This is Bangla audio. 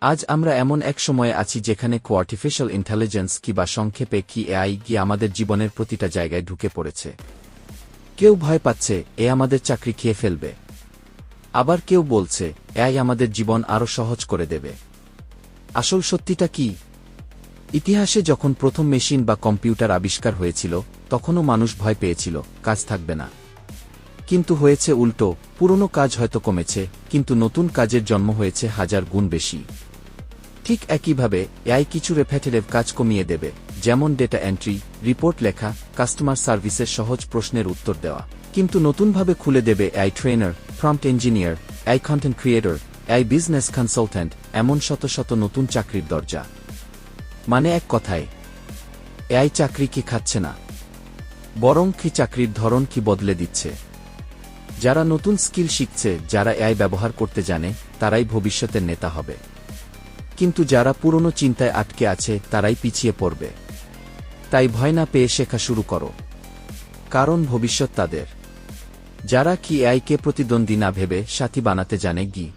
আজ আমরা এমন এক সময়ে আছি যেখানে কো আর্টিফিশিয়াল ইন্টেলিজেন্স কিবা সংক্ষেপে কি এআই কি আমাদের জীবনের প্রতিটা জায়গায় ঢুকে পড়েছে। কেউ ভয় পাচ্ছে, এ আমাদের চাকরি খেয়ে ফেলবে। আবার কেউ বলছে, এআই আমাদের জীবন আরও সহজ করে দেবে। আসল সত্যিটা কি? ইতিহাসে যখন প্রথম মেশিন বা কম্পিউটার আবিষ্কার হয়েছিল, তখনও মানুষ ভয় পেয়েছিল, কাজ থাকবে না। কিন্তু হয়েছে উল্টো, পুরনো কাজ হয়তো কমেছে, কিন্তু নতুন কাজের জন্ম হয়েছে হাজার গুণ বেশি। ঠিক একইভাবে, এআই কিছু রেফ্যাটেটিভ কাজ কমিয়ে দেবে, যেমন ডেটা এন্ট্রি রিপোর্ট লেখা কাস্টমার সার্ভিসের সহজ প্রশ্নের উত্তর দেওয়া। কিন্তু নতুনভাবে খুলে দেবে AI trainer prompt engineer AI content creator AI business consultant এমন শত শত নতুন চাকরির দরজা। মানে এক কথায়, এআই চাকরি কি খাচ্ছে না? বরং কি চাকরির ধরন কি বদলে দিচ্ছে? যারা নতুন স্কিল শিখছে, যারা এআই ব্যবহার করতে জানে, তারাই ভবিষ্যতের নেতা হবে। কিন্তু যারা পুরনো চিন্তায় আটকে আছে, তারাই পিছিয়ে পড়বে। তাই ভয় না পেয়ে শেখা শুরু করো। কারণ ভবিষ্যৎ তাদের। যারা কি এআইকে প্রতিদ্বন্দ্বী না ভেবে সাথী বানাতে জানে গি।